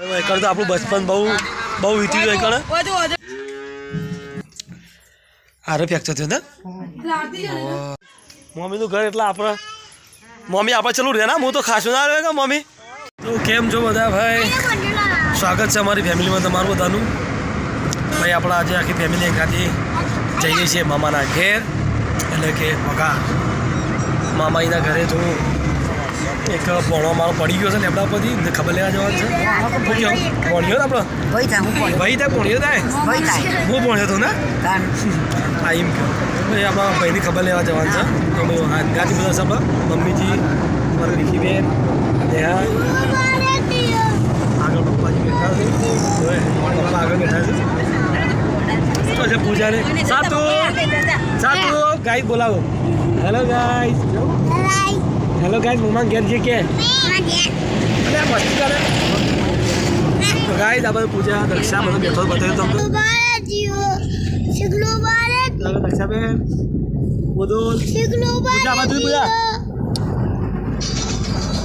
એકણ તો આપણું બચપન બહુ બહુ વીતી ગયું એકણ આરે ફ્રેક્ચર થયો ને મમ્મીનું ઘર એટલે આપણે મમ્મી આપણે ચલું રહે ના? હું તો ખાસું ના રહ્યો મમ્મી? તો કેમ છો બધા ભાઈ? સ્વાગત છે અમારી ફેમિલીમાં તમારું બધાનું. ભાઈ આપણે આજે આખી ફેમિલી એકાથી જઈએ છીએ મામાના ઘેર. એટલે કે મગા મામાઈના ઘરે જો એક પોણો મારો પડી ગયો છે લેબડા પરથી ને ખબર લેવા જવાનું છે. પોણ્યો? ને આપણો? ભાઈ થાય પોણ્યો થાય હું પોણ્યો હતો ને? હા એમ કહો. ભાઈ આપણા ભાઈની ખબર લેવા જવાનું છે. તો ત્યાંથી બધા છે આપણા? મમ્મીજી મારા વિકીબેન નેહા. આગળ પપ્પાજી બેઠા છે. પપ્પા આગળ બેઠા છે. તો છે પૂજાને. સાતુ સાતુ ગાય બોલાવો. હેલો ગાય હેલો ગાય મમ્મા ઘેર છે કે? અરે મસ્તી કરે. તો ગાય આ બધું પૂજા દક્ષા બધું બેઠો બતાવ્યો તમને ચાલો દક્ષાબેન બોદોલ પૂજા બાજુ પૂજા.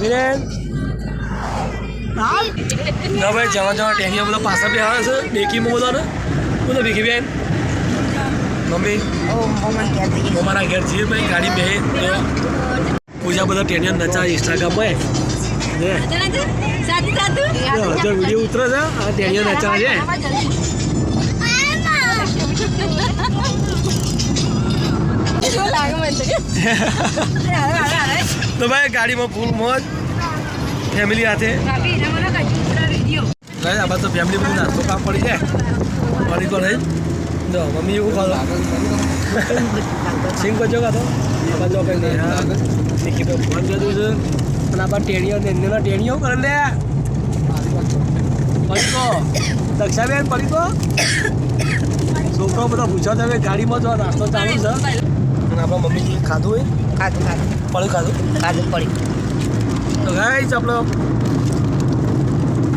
વિરેન. ના ભાઈ જવા જવા ટેણીઓ બધો પાછા બી આવે છે. બધો ને બોલો ભીખી બેન. મમ્મી. અમારા ઘેર જઈએ ભાઈ ગાડી બે તો પૂજા બધા ટેણીઓ નચા ઇન્સ્ટાગ્રામમાં ને? જો વીડિયો ઉતરે છે આ ટેણીઓ નચા છે. તો ભાઈ ગાડીમાં ફૂલ મોજ ફેમિલી સાથે. ભાઈ આ તો ફેમિલી બધું નાસ્તો કામ પડી જાય. પડી તો નહીં. જો મમ્મી એવું ખાધો. સિંગ બચો ખાધો? આ બાજુ કઈ નહીં ટેણીઓ ને એના ટેણીઓ કરે લે પડીકો દક્ષાબેન પડી તો છોકરો બધા પૂછવા તમે ગાડીમાં જો નાસ્તો ચાલુ છે અને આપણા મમ્મી ખાધું હોય ખાધું ખાધું પડ્યું ખાધું ખાધું પડી તો ગાઈસ આપણો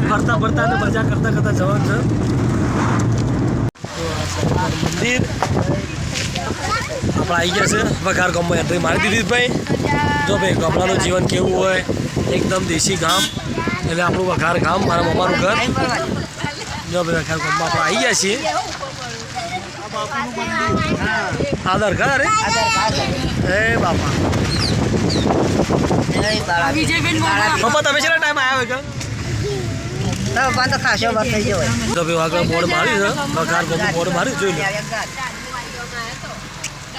ફરતા ફરતા અને મજા કરતા કરતા જવાનું છે મંદિર આપણે આવી ગયા છે. વઘાર ગામમાં એન્ટ્રી મારી દીધી ભાઈ. જો ભાઈ ગામડાનું જીવન કેવું હોય એકદમ દેશી ગામ એટલે આપણું વઘાર ગામ મારા મમ્માનું ઘર. જો ભાઈ વઘાર ગામમાં આપણે આવી ગયા છીએ. આધાર કાર્ડ અરે? એ બાપા. પપ્પા તમે છે ટાઈમ આવ્યા હોય તો ભાઈ આગળ બોર્ડ મારી છે. વઘાર ગામનું બોર્ડ મારી જોઈ લો.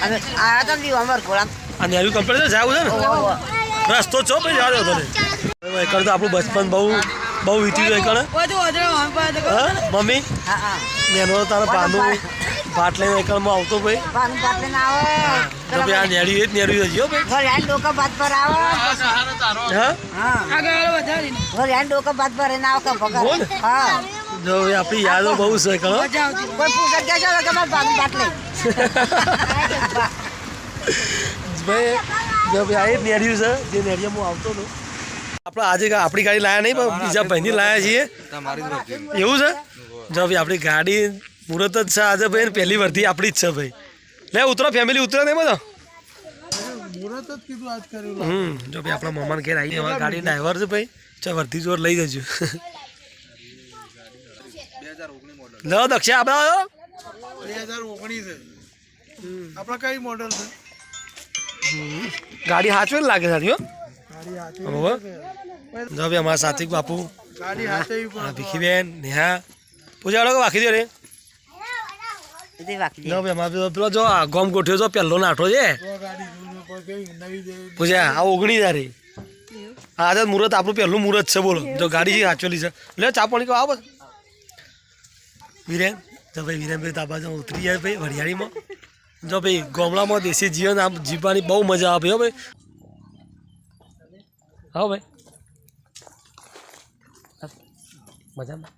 અમે તો અમાર આ કમ્પ્લીટ છે જવું છે ને? રસ્તો છો પછી જાડો તને એકણ તો આપણું બચપન બહુ બહુ વીતી ગયું એકણ મમ્મી? નેનો તારા પાનું ભાટ લઈને એકણમાં આવતો ભાઈ. પાનું પાટલે ના તો ભાઈ આ આવે નેડ્યું એ જ નેડ્યું હજી હો ભાઈ. ઘરે ડોકા બાદ પર આવો. હા? ઘરે ડોકા બાદ પર ના આવે કે બોલ. હા જો આપણી યાદો બહુ છે કોઈ પૂછે કે કે ભાઈ જો ભાઈ આ એ છે જે નેડિયામાં હું આવતો હતો. આપણે આજે આપણી ગાડી લાયા નહીં પણ બીજા ભાઈની લાયા છીએ. એવું છે? જો ભાઈ આપણી ગાડી મુહૂર્ત જ છે આજે ભાઈ પહેલી વર્ધી આપણી જ છે ભાઈ. લે ઉતરો ફેમિલી ઉતરો નહીં બધો હમ જો ભાઈ આપણા મમાન ઘેર આવી હવે ગાડી ડ્રાઈવર છે ભાઈ. ચાલ વર્ધી જોર લઈ જજો. લો દક્ષા આપણે આવ્યો બે હજાર ઓગણીસ આપણા કઈ મોડલ છે? ગાડી હાચવે લાગે હો? બરોબર જો ભાઈ અમારા સાથી બાપુ. ભીખીબેન નેહા. પૂજા વાળો વાખી દો રે. ગોમ ગોઠ્યો જો પહેલો નાઠો છે. પૂજા આ ઓગણી તારી આ તો મુહૂર્ત આપણું પહેલું મુહૂર્ત છે બોલો. જો ગાડી છે સાચવેલી છે. લે ચા પાણી કહો આવો વિરેન જો ભાઈ વિરેનભાઈ તાબા ઉતરી જાય ભાઈ વરિયાળીમાં. જો ભાઈ, ગામડામાં દેશી જીવન આમ જીવવાની બહુ મજા આવે હો ભાઈ. હા, ભાઈ. મજામાં.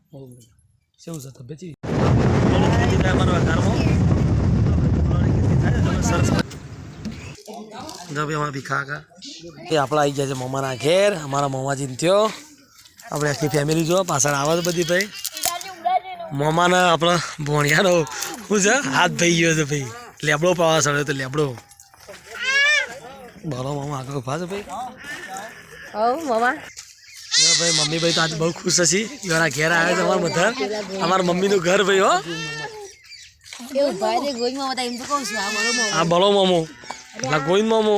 કેવું છે તબિયત? જો ભાઈ, અમારા ભીખા કા એ આપણા આવી ગયા છે મમ્માના ઘેર. અમારા મમ્માજી થયો. આપણે આખી ફેમિલી જો, પાછળ આવે છે બધી ભાઈ. મમ્માના આપણા ભોણિયાનો, શું છે? હાથ થઈ ગયો છે ભાઈ. લેબડો પાવા સડ્યો તો લેબડો. બોલો મામા આગળ ઊભા છે ભાઈ. હવ મામા. હા ભાઈ મમ્મી ભાઈ તો આજે બહુ ખુશ હશી. ઘણા ઘેર આવ્યા છે અમારા બધા. અમારા મમ્મીનું ઘર ભાઈ હો. આ બળો મોમો. આ ગોવિંદ મામો.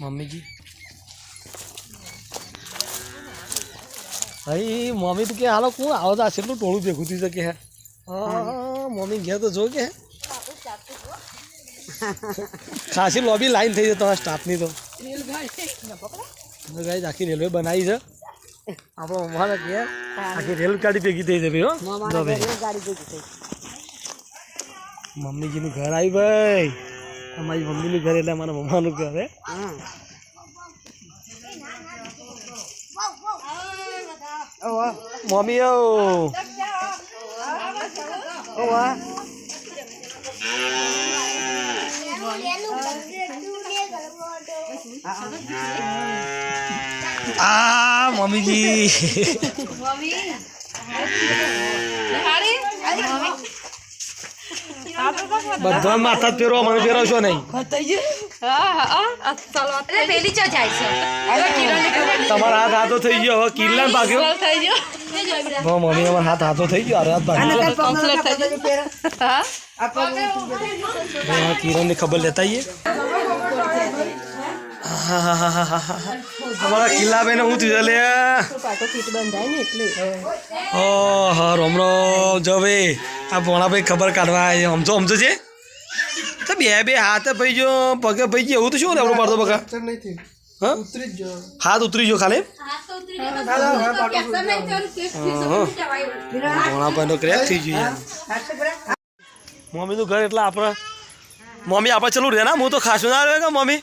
મમ્મીજી. ભાઈ મમ્મી તો કે હાલો કોણ આવો તો? આ કેટલું ટોળું ભેગું થઈ શકે હે? હા મમ્મી ઘેર તો જો કે ખાસી લોબી લાઈન થઈ જતો સ્ટાફની તો. ગાઈ આખી રેલવે બનાવી છે. આપણો મમ્માને ઘેર આખી રેલગાડી ભેગી થઈ જશે હો. મમ્મીજીનું ઘર આવી ભાઈ. અમારી મમ્મીનું ઘર એટલે અમારા મમ્માનું ઘર હે હા. ઓહો, મમ્મી ઓ ઓહો. આ મમ્મીજી. બધા માથા પહેરવા મને પહેરાવશો નહીં. પેલી ચો જાય છે? તમારા હાથ હાથો થઈ ગયો હવે કિલ્લા ભાગ્યો? હા મમ્મી અમારા હાથ હાથો થઈ ગયો અરે હાથ ભાગ્યો. પગમાં કિરણની ખબર લેતા આવીએ. અમારા કિલ્લા બેને હું થયું લે? પાટો ફીટ બંધાય ને એટલે હા રોમ રોમ જો ભાઈ આ ભોણાભાઈ ખબર કાઢવા સમજો સમજો છે તો બે બે હાથ ભાઈ જો પગે ભાઈ જો એવું તો શું લેવડું પાડતો બકા? હા? હાથ ઉતરી ગયો ખાલી ક્રેક થઈ ગયો યાર. હાથ મમ્મીનું ઘર એટલે આપણે મમ્મી આપણે ચલું રે ને હું તો ખાસું ના રહ્યો કે મમ્મી?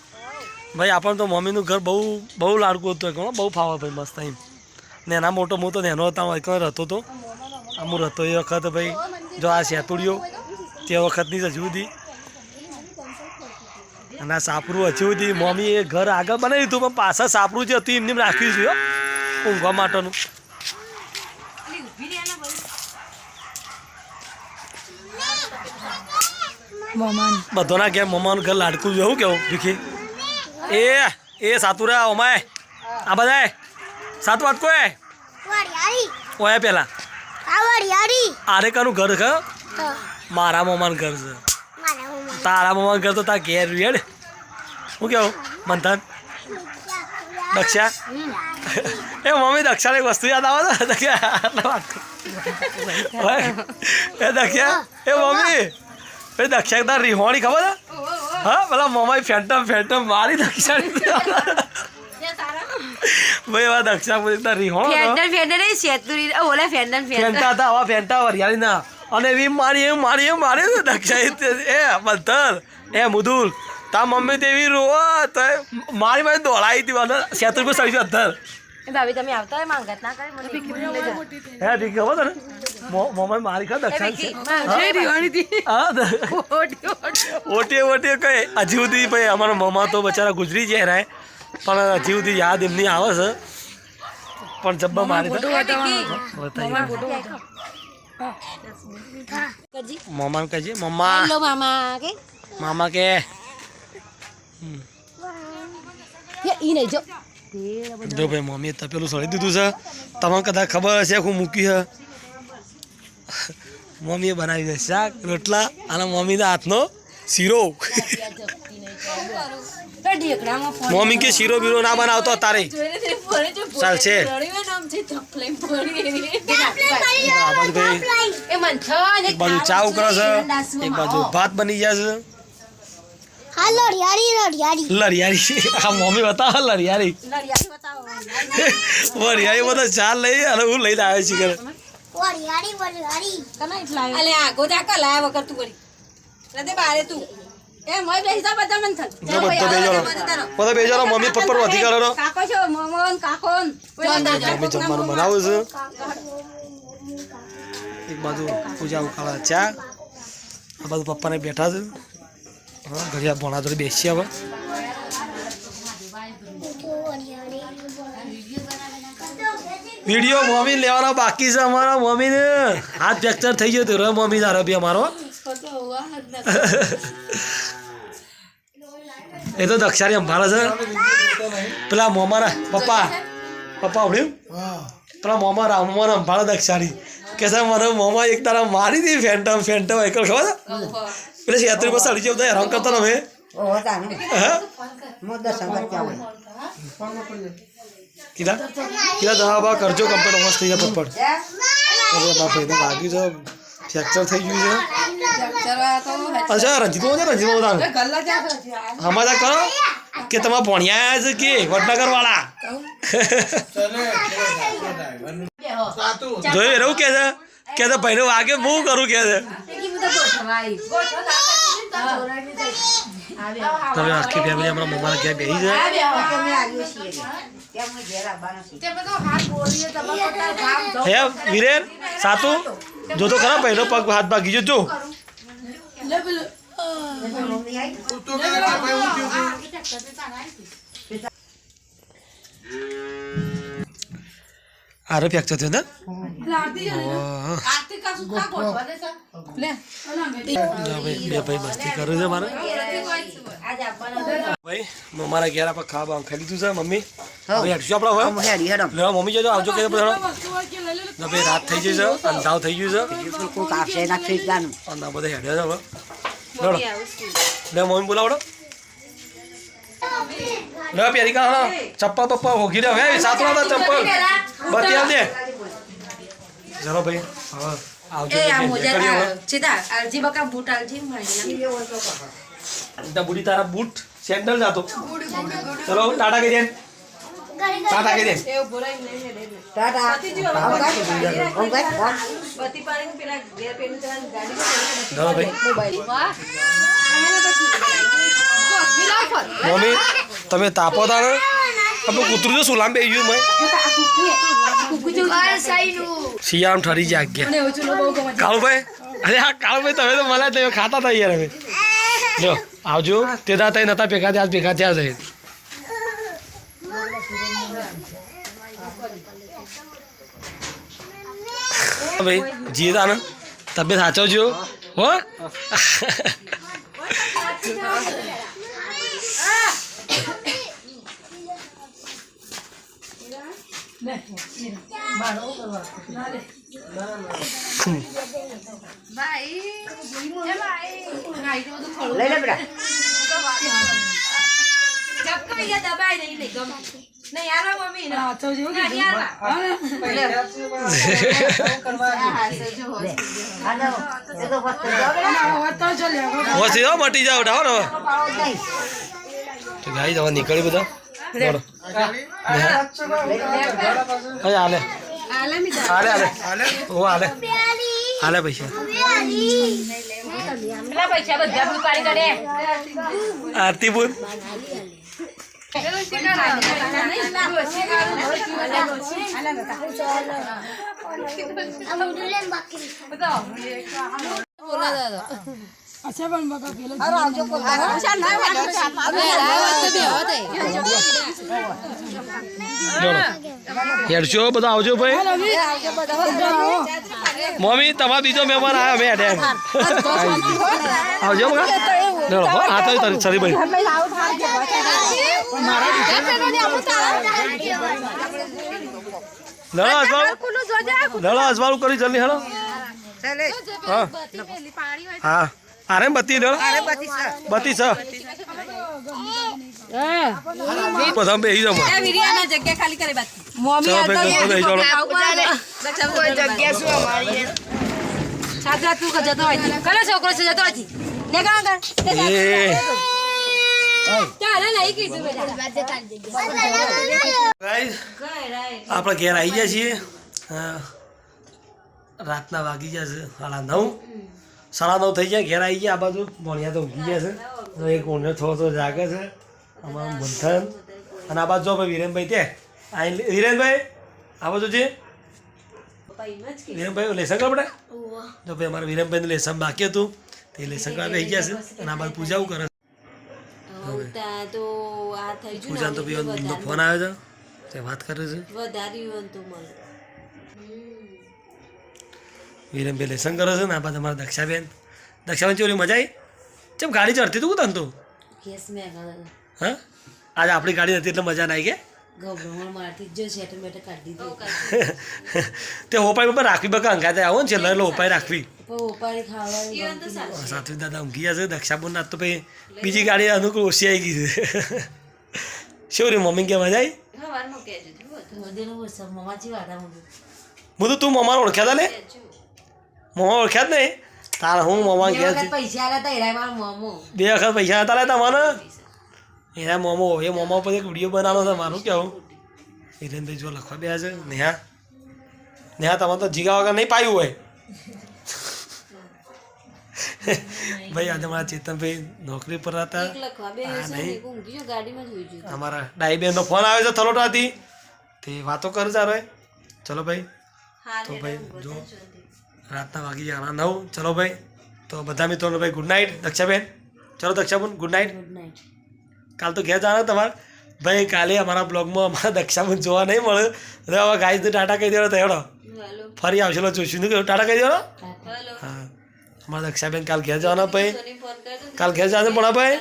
ભાઈ આપણને તો મમ્મીનું ઘર બહુ બહુ લાડકું હતું ઘણો બહુ ફાવે ભાઈ મસ્ત એમ. ને એના મોટો હું તો નેનો હતા એક રહેતો હતો તો. આમ હું રહેતો એ વખત ભાઈ જો આ સેતુડીઓ તે વખતની જ હજુ સુધી. અને આ સાપરું હજુ સુધી મમ્મી એ ઘર આગળ બનાવી દીધું પણ પાછળ સાપરું જે હતું એમને રાખ્યું છે ઊંઘવા માટેનું. બધાના ઘેર મમ્માનું ઘર લાડકું છે એવું કેવું ભીખી? એ એ સાતુરા ઓમાય. આ બધા સાત વાત કોઈ ઓયા પેલા. આરે કાનું ઘર છે મારા મમ્માનું ઘર છે. તારા મમ્મા ઘર તો તારા ઘેર રેડ શું કેવું? મંથન? દક્ષા? એ મમ્મી દક્ષાને એક વસ્તુ યાદ આવે છે? દક્ષા એ દક્ષા એ મમ્મી. એ દક્ષા તાર રીહોણી ખબર હા પેલા મમ્માએ ફેન્ટમ ફેન્ટમ મારી દક્ષા ભાઈ દક્ષા પછી તાર રીહોણો. ફેન્ડર ફેન્ડર એ શેતુરી. ઓલા ફેંટા હતા આવા ફેંટા વરિયાળી ના. અને એવી મારી એમ મારી એમ મારી દક્ષા એ બધર એ એ મુદુલ તા મમ્મી તેવી રોવો તો મારી મારી દોડાવી હતી મને સેતુ રૂપિયા સડી અંદર. એ ભાભી તમે આવતા હોય માંગત ના કરે મને હે ઠીક ખબર તને? મમ્મી મારી ખા દક્ષા છે હા? ઓટીએ ઓટીએ કઈ હજી સુધી ભાઈ અમારા મમ્મા તો બચારા ગુજરી જાય રહ્યા પણ હજી સુધી યાદ એમની આવે છે. પણ જબ્બા મારી તો બતાવીએ. મમ્માને કહેજે મમ્મા. હેલો મામા કે? મામા કે ઈ નહીં જો. જો ભાઈ મમ્મીએ તપેલું સળી દીધું છે. તમને કદાચ ખબર હશે હું મૂકી છે. મમ્મીએ બનાવી દે શાક રોટલા અને મમ્મીના હાથનો શીરો. મમ્મી કે શીરો બીરો ના બનાવતો તારે. ચાલશે એક બાજુ ચા ઉકળે છે. એક બાજુ ભાત બની જશે લરિયારી આ મમ્મી બતાવો લરિયારી વરિયારી બધા ચા લઈ અને હું લઈને આવ્યો છું ઘરે. રદે બારે તું. એ મોય બેસા બધા બેજારો મમ્મી પપ્પર વધી કરો. કાકો છો મોમોન કાકોન મમ્મી જમવાનું બનાવું છે. એક બાજુ પૂજા ચા. આ બાજુ પપ્પાને બેઠા છે. હા ઘડિયા ભોણા જોડે બેસી હવે. વીડિયો મમ્મી લેવાનો બાકી છે અમારા મમ્મીને. હાથ ફ્રેક્ચર થઈ ગયો તો રે મમ્મી તારો બી અમારો. એ તો દક્ષારી સંભાળે છે. પેલા મોમાના પપ્પા પપ્પા આવડ્યું? પેલા મોમા રામમાં સંભાળે દક્ષારી. કે છે મને મોમા એક તારા મારી દી ફેન્ટમ ફેન્ટમ એકલ ખબર છે? પેલે છેતરી પર સડી જવું હેરાન કરતા ને કીધા? કીધા દવા બા કરજો કમ્પ્લીટ ઓમસ થઈ જાય પપ્પડ બાપ એને લાગ્યું છે ફ્રેક્ચર થઈ ગયું છે. અચ્છા રંજીત મોજા રંજીત છે કરો કે તમે ભણ્યા છે કે વડનગર વાળા સાતું જોયું એવું કે છે? કે છે ભાઈને વાગે હું કરું કે છે. તમે આખી ફેમિલી હમણાં મોબાઈલ ક્યાં બેસી છે? કે અમે આવીએ છીએ કે. કે અમે ઘેર આવવાના છીએ. હે વીરેન સાતું જો તો ખરા ભાઈનો પગ હાથ ભાગી ગયો જો મમ્મી આવી? તું તો કે ભાઈ હું થયું આરે ફ્રેક્ચર થયો ને લે જા ભાઈ બે ભાઈ મસ્તી કરે છે મારે ભાઈ મારા ઘેર આપણે ખાવા બાવા ખાઈ લીધું છે મમ્મી. ભાઈ હેડશું આપણે હવે? હેડી હેડો. લેવા મમ્મી જજો આવજો કે ભાઈ રાત થઈ જશે અંધાવ થઈ ગયું છે. કોઈક આવશે થઈ ખરીદવાનું. અંધા બધા હેડ્યા છે હવે. લે મમ્મી બોલાવડો. લે પેરી કા હા. ચપ્પા બપ્પા હોગી દે હવે સાત તા ચપ્પલ. બતી આવ દે. જરો ભાઈ હવે આવજો એ આ મોજા હવે. સીધા આલજી બકા બૂટ આલજી મારી બુડી તારા બૂટ સેન્ડલ જાતો ચલો ટાટા કહી દે ટાટા કહી દે. ટાટા. બતી પેલા ગાડી ભાઈ. મોબાઈલ. વાહ મમ્મી તમે તાપો તારે? આપણું કૂતરું જો સુલામ બે ગયું મેં. શિયામ શિયાળામાં ઠરી જાય ગયા. કાળુભાઈ અરે હા કાળુભાઈ તમે તો મને તમે ખાતા હતા યાર હવે. જો આવજો. તે દાતા નતા ભેગા થયા આજ ભેગા થયા છે. ભાઈ જીએ તાને તબિયત સાચવજો. હો. લઈ લે બેટા. ચપકો નહીં ગમે નહીં મમ્મી ના વસ્તુ મટી જાવ નહીં. તો ગાઈ જવા નીકળી બધા બોલો આલા મી હાલે હાલે ઓ હાલે હાલે પૈસા. આરતી બોલ. બોલો. હેડશો બધા આવજો ભાઈ. મમ્મી, તમારા બીજો મહેમાન આવ્યા મેં હેડે. આવજો ચલો, હા તો સરી ભાઈ લડો અજવાળું કરી, જલ્દી હેલો હા. હા. અરે બત્તી લડો બત્તી છ. બધા બેસી જાઓ એ વિરિયાના જગ્યા ખાલી કરે બાકી આ તો તું જતો હોય છે. છોકરો છે? જતો હોય છે? કાં કર આપણે ઘેર આવી ગયા છીએ. રાતના વાગી ગયા છે સાડા નવ. સાડા નવ થઈ ગયા ઘેર આવી ગયા આ બાજુ ભણ્યા તો ઉઠી ગયા છે. એક ઊંઘે થોડો થોડો જાગે છે. અમારું મંથન. અને આ બાજુ જો ભાઈ વિરેનભાઈ તે આ વિરેનભાઈ આ બાજુ છે વિરેનભાઈ લેસન આપણે જો ભાઈ અમારા વિરેનભાઈનું લેસન બાકી હતું. તે લેસન કરવા બેસી ગયા છે. અને આ બાજુ પૂજા કરે તો ભાઈ ફોન આવ્યો છે. તે વાત કરે છે. મને વિરમભાઈ લેસન કરો છો ને આ અમારા દક્ષાબેન. દક્ષાબેન ચોરી મજા આવી? ચમ ગાડી ચડતી તું તને તું? હા? આજે આપણી ગાડી નથી એટલે મજા ના આવી કે. તે હોપાઈ પર રાખવી બકા અંગાતે આવો ને છેલ્લે એટલે હોપાઈ રાખવી. તો. સાત્વિક દાદા ઊંઘી છે દક્ષાપુર ના તો પછી બીજી ગાડી અનુકૂળ ઓછી આવી ગઈ છે. શું રે મમ્મી કેમ મજા આવી બધું. હું તો. તું મમ્માને ઓળખ્યા હતા ને? મમ્મા ઓળખ્યા જ નહીં. તાર હું મોમા મોમો. બે વખત પૈસા હતા લેતા મને? એના મોમો એ મોમા ઉપર એક વીડિયો બનાવવાનો છે મારું કેવું? હિરેનભાઈ જો લખવા બે છે નેહા. નેહા તમે તો જીગા વગર નહીં પાયું હોય. ભાઈ આજે મારા ચેતનભાઈ નોકરી પર હતા. નહીં. અમારા ડાઈ બેનનો ફોન આવ્યો છે થલોટાથી. તે વાતો કર ચારો ચલો ભાઈ. તો ભાઈ, જો. રાતના વાગી ગયા નવ ચલો ભાઈ તો બધા મિત્રોને ભાઈ ગુડ નાઇટ દક્ષાબેન. ચલો દક્ષાબુન ગુડ નાઇટ ગુડ નાઇટ કાલ તો ઘેર જવાના તમારે. ભાઈ કાલે અમારા બ્લોગમાં અમારા દક્ષાબેન જોવા નહીં મળે એટલે હવે ગાય તો ટાટા કહી દેવાનો તહેડો ફરી આવશે લો જોઈશું. શું ટાટા કહી દેવાનો? હા. અમારા દક્ષાબેન કાલ ઘેર જવાના ભાઈ. કાલ ઘેર જવાનું પણ ભાઈ.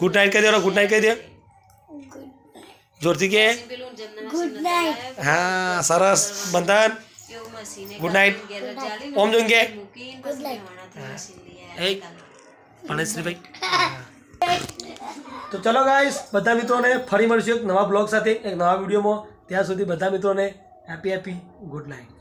ગુડ નાઇટ કહી દેવાનો ગુડ નાઇટ કહી દે. જોરથી કે? હા સરસ. બંધન. એવું નાઇટ Good night. ઓમ જોંગે. પણેશ્રીભાઈ તો ચલો ગાઈસ બધા મિત્રોને ફરી મળશું એક નવા બ્લોગ સાથે એક નવા વિડીયોમાં ત્યાં સુધી બધા મિત્રોને હેપી હેપી ગુડ નાઇટ.